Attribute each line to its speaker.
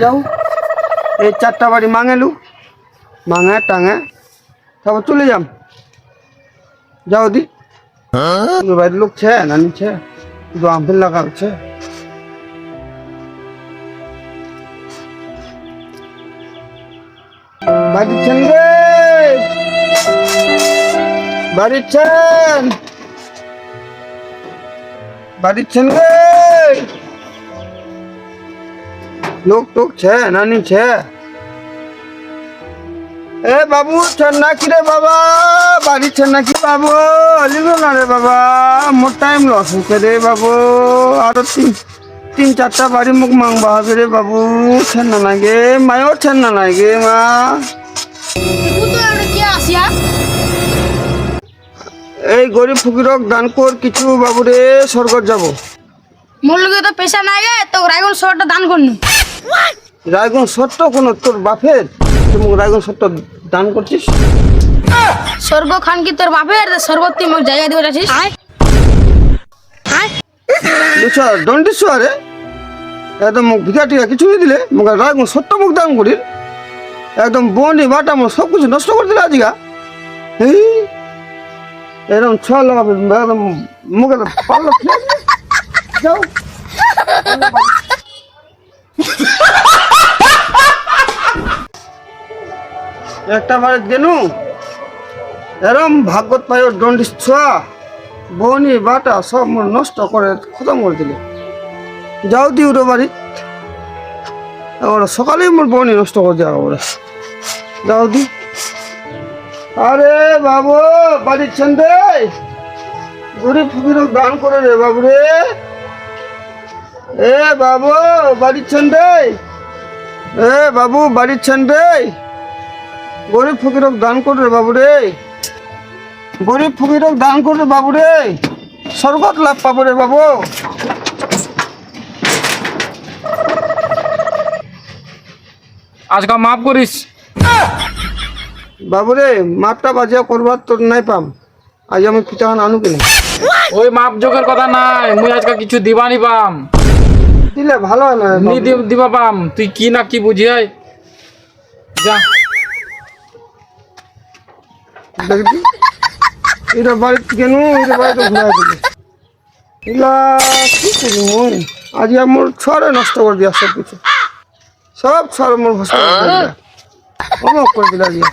Speaker 1: যাও। এই চারটা বাড়ি মাঙেলু। মাঙে, টাঙে। তারপর চলে যাম। যাও দি। বাড়ির লোক છે નાની છે તો આંભેલ લગાવ છે বাড়ির ছেন রে। বাড়ির ছেন বাড়িছেন রে লোক টোক છે નાની છે এ বাবু ছেন নাকি রে বাবা বাড়ি ছেন নাকি বাবু লিলো না রে বাবা মোর টাইম লস হচ্ছে রে বাবু আরো তিন তিন চারটা বাড়ি মুখ মাংবা হবে রে বাবু ছেন না লাগে মায়ও ছেন না লাগে মা
Speaker 2: কে আসিয়া
Speaker 1: এই গরিব ফকিরক দান কর কিছু বাবু রে স্বর্গত যাব।
Speaker 2: মোর লগে তো পেশা নাই গে তো রাইগন শহরটা দান করনু।
Speaker 1: রায়গঞ্জ সত্য কোনো তোর বাপের? তুমি রায়গঞ্জ সত্য দান করছিস?
Speaker 2: স্বর্গ খান কি তোর বাপের? সর্বত্র মোক জায়গা দিবে যাচ্ছিস
Speaker 1: বুঝছ দণ্ডিস আরে একদম মুখ ভিকা টিকা কিছু নিয়ে দিলে মুখ রায়গঞ্জ সত্য মুখ দান করি একদম বনি বাটা আমার সব কিছু নষ্ট করে দিলে আজকা এই এরকম ছ লাগাবে একদম মুখে পাল্লা। যাও। একটা বারে দেনু। এরম ভাগবত পায় দণ্ডিস ছোয়া বনি বাটা সব মোর নষ্ট করে খতম করে দিলে। যাও দি উঠো বাড়ি। ওরা সকালেই মোর বনি নষ্ট করে দেওয়া ওরা যাও দি। আরে বাবু বাড়ির ছন্দে গরিব ফকির দান করে রে বাবু রে। এ বাবু বাড়ির ছন্দে এ বাবু বাড়ির ছন্দে গরিব ফকিরক দান করে রে বাবু রে। গরিব ফকিরক দান করে রে বাবু রে। স্বর্গত লাভ পাবো রে বাবু।
Speaker 3: আজকে মাফ করিস।
Speaker 1: বাবু রে মাপটা বাজিয়া করবার তোর নাই পাম। আজ আমি পিঠাখান আনু কিনে।
Speaker 3: ওই মাপ যোগের কথা নাই মুই আজকে কিছু দিবানি পাম।
Speaker 1: দিলে ভালো হয় না।
Speaker 3: নি দি- দিবা পাম তুই কি না কি বুঝি হয়? যা।
Speaker 1: দেখবি? এটা বাড়িতে কেন এটা বাড়িতে ঘুরে দিবে। এলা কি করি মই? আজ আমার ছড়ে নষ্ট করে দিয়া সব কিছু সব ছড়ে মোর দিলা অমক করে দিলা দিয়া।